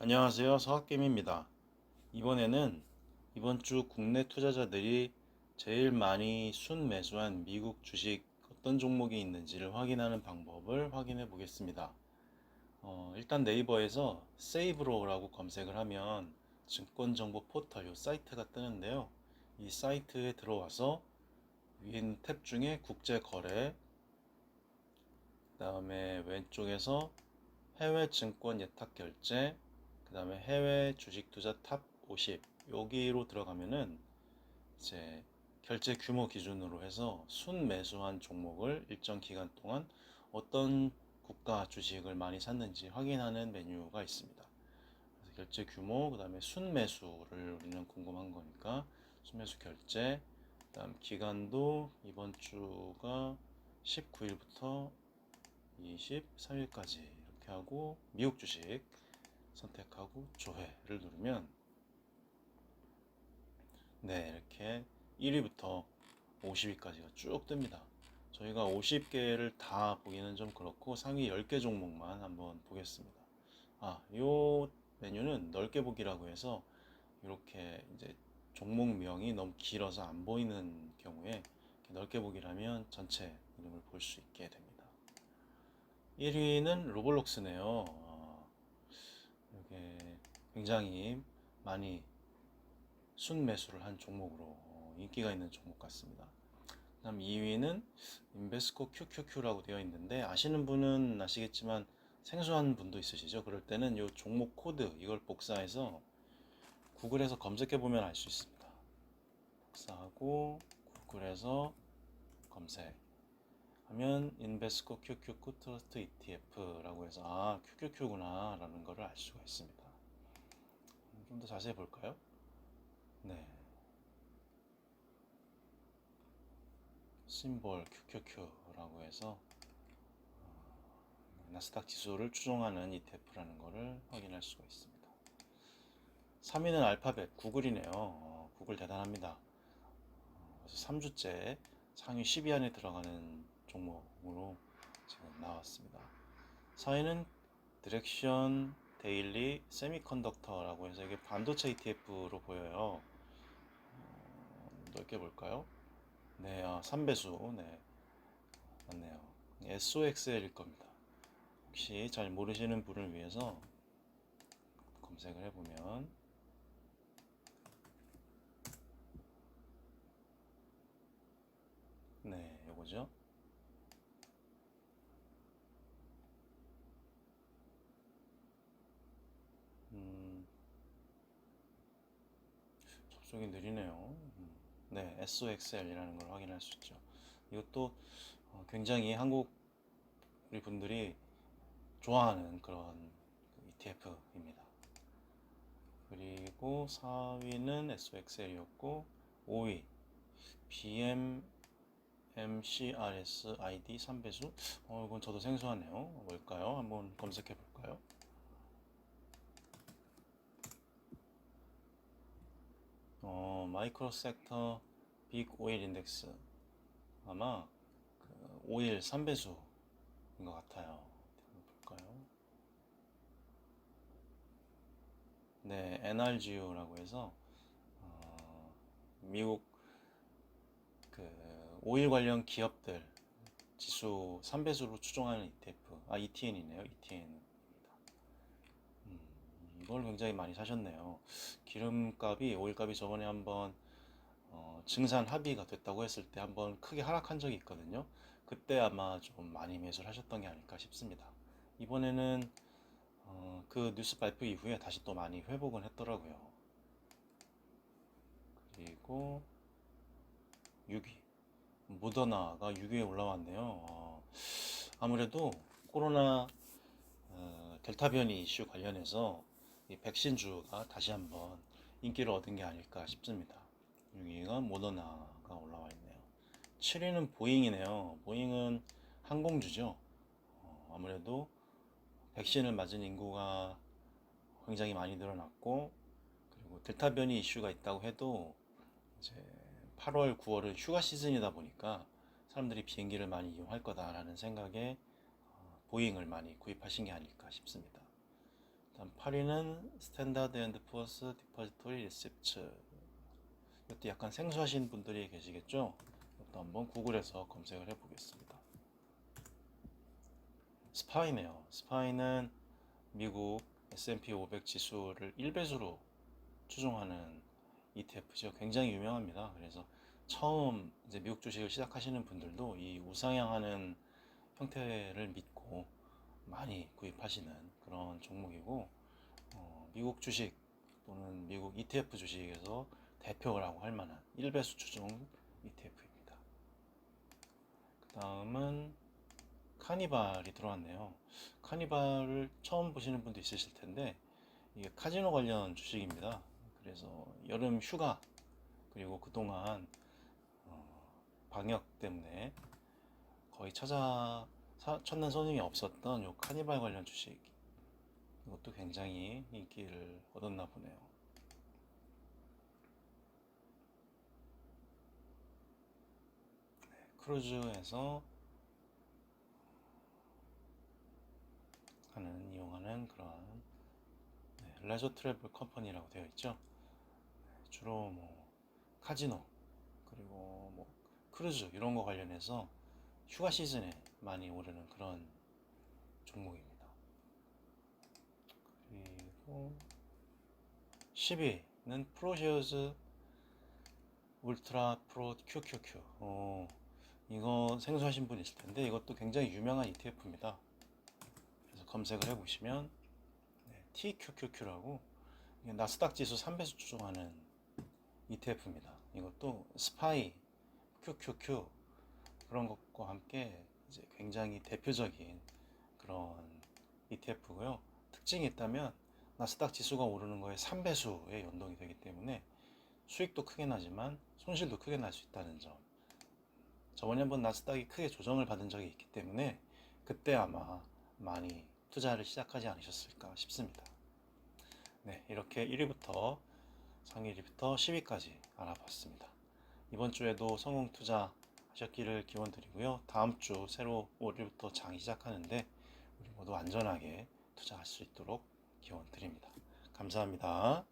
안녕하세요. 서학겜입니다. 이번에는 이번 주 국내 투자자들이 제일 많이 순 매수한 미국 주식 어떤 종목이 있는지를 확인하는 방법을 확인해 보겠습니다. 어, 일단 네이버에서 세이브로라고 검색을 하면 증권 정보 포털 이 사이트가 뜨는데요. 이 사이트에 들어와서 윈탭 중에 국제 거래 그 다음에 왼쪽에서 해외 증권 예탁 결제 그 다음에 해외 주식 투자 탑 50 여기로 들어가면은 이제 결제 규모 기준으로 해서 순 매수한 종목을 일정 기간 동안 어떤 국가 주식을 많이 샀는지 확인하는 메뉴가 있습니다. 그래서 결제 규모, 그 다음에 순 매수를 우리는 궁금한 거니까 순 매수 결제, 그 다음 기간도 이번 주가 19일부터 23일까지 이렇게 하고 미국 주식 선택하고 조회를 누르면 네 이렇게 1위부터 50위까지가 쭉 뜹니다. 저희가 50개를 다 보기는 좀 그렇고 상위 10개 종목만 한번 보겠습니다. 아, 요 메뉴는 넓게 보기라고 해서 이렇게 이제 종목명이 너무 길어서 안 보이는 경우에 넓게 보기라면 전체 이름을 볼 수 있게 됩니다. 1위는 로블록스네요. 굉장히 많이 순매수를 한 종목으로 어, 인기가 있는 종목 같습니다. 그다음 2위는 인베스코 QQQ라고 되어 있는데 아시는 분은 아시겠지만 생소한 분도 있으시죠. 그럴 때는 이 종목 코드 이걸 복사해서 구글에서 검색해 보면 알 수 있습니다. 복사하고 구글에서 검색 하면 인베스코 QQQ 트러스트 ETF라고 해서 아 QQQ구나 라는 것을 알 수가 있습니다. 좀 더 자세히 볼까요? 네. 심볼 QQQ라고 해서 어, 나스닥 지수를 추종하는 ETF라는 것을 확인할 수가 있습니다. 3위는 알파벳 구글이네요. 어, 구글 대단합니다. 어, 그래서 3주째 상위 10위 안에 들어가는 종목으로 지금 나왔습니다. 4위는 디렉션 데일리 세미컨덕터라고 해서 이게 반도체 ETF로 보여요. 어, 넓게 볼까요? 네, 아, 3배수. 네. 맞네요. SOXL일 겁니다. 혹시 잘 모르시는 분을 위해서 검색을 해보면 네, 요거죠. 음, 접속이 느리네요. 음, 네, SOXL이라는 걸 확인할 수 있죠. 이것도 어, 굉장히 한국 우리 분들이 좋아하는 그런 ETF입니다. 그리고 4위는 SOXL이었고 5위 BM MCRS ID 3배수 어, 이건 저도 생소하네요. 뭘까요? 한번 검색해 볼까요? 어, 마이크로 섹터 빅 오일 인덱스 아마 그 오일 3배수인 것 같아요. 볼까요? 네, NRGU라고 해서 어, 미국 그 오일 관련 기업들 지수 3배수로 추종하는 ETF, 아 ETN이네요. 음, 이걸 굉장히 많이 사셨네요. 기름값이 오일값이 저번에 한번 어, 증산 합의가 됐다고 했을 때 한번 크게 하락한 적이 있거든요. 그때 아마 좀 많이 매수를 하셨던 게 아닐까 싶습니다. 이번에는 어, 그 뉴스 발표 이후에 다시 또 많이 회복은 했더라고요. 그리고 6위 모더나가 6위에 올라왔네요. 어, 아무래도 코로나 어, 델타 변이 이슈 관련해서 이 백신주가 다시 한번 인기를 얻은 게 아닐까 싶습니다. 6위가 모더나가 올라와 있네요. 7위는 보잉이네요. 보잉은 항공주죠. 어, 아무래도 백신을 맞은 인구가 굉장히 많이 늘어났고 그리고 델타 변이 이슈가 있다고 해도 이제 8월, 9월은 휴가 시즌이다 보니까 사람들이 비행기를 많이 이용할 거다라는 생각에 어, 보잉을 많이 구입하신 게 아닐까 싶습니다. 다음 8위는 스탠다드 앤드 푸어스 디퍼지토리 리셉트. 이것도 약간 생소하신 분들이 계시겠죠? 이것도 한번 구글에서 검색을 해보겠습니다. 스파이네요. 스파이는 미국 S&P 500 지수를 1배수로 추종하는 ETF죠. 굉장히 유명합니다. 그래서 처음 이제 미국 주식을 시작하시는 분들도 이 우상향하는 형태를 믿고 많이 구입하시는 그런 종목이고 어, 미국 주식 또는 미국 ETF 주식에서 대표라고 할 만한 1배수 추종 ETF입니다. 그 다음은 카니발이 들어왔네요. 카니발을 처음 보시는 분도 있으실 텐데 이게 카지노 관련 주식입니다. 그래서 여름 휴가 그리고 그동안 어, 방역 때문에 거의 찾아 사- 찾는 손님이 없었던 요 카니발 관련 주식 이것도 굉장히 인기를 얻었나 보네요. 네, 크루즈에서 하는 이용하는 그런 네, 레저 트래블 컴퍼니라고 되어 있죠. 네, 주로 뭐 카지노 그리고 뭐 크루즈 이런 거 관련해서 휴가 시즌에 많이 오르는 그런 종목입니다. 그리고 10위는 프로쉐어즈 울트라 프로 QQQ. 어, 이거 생소하신 분 있을 텐데 이것도 굉장히 유명한 ETF입니다. 그래서 검색을 해보시면 네, TQQQ라고 나스닥 지수 3배수 추종하는 ETF입니다. 이것도 스파이, QQQ 그런 것과 함께 이제 굉장히 대표적인 그런 ETF고요. 특징이 있다면 나스닥 지수가 오르는 거에 3배수의 연동이 되기 때문에 수익도 크게 나지만 손실도 크게 날 수 있다는 점. 저번에 한번 나스닥이 크게 조정을 받은 적이 있기 때문에 그때 아마 많이 투자를 시작하지 않으셨을까 싶습니다. 네, 이렇게 1위부터 상위 1위부터 10위까지 알아봤습니다. 이번 주에도 성공 투자 하셨기를 기원 드리고요. 다음 주 새로 월요일부터 장이 시작하는데 우리 모두 안전하게 투자할 수 있도록 기원 드립니다. 감사합니다.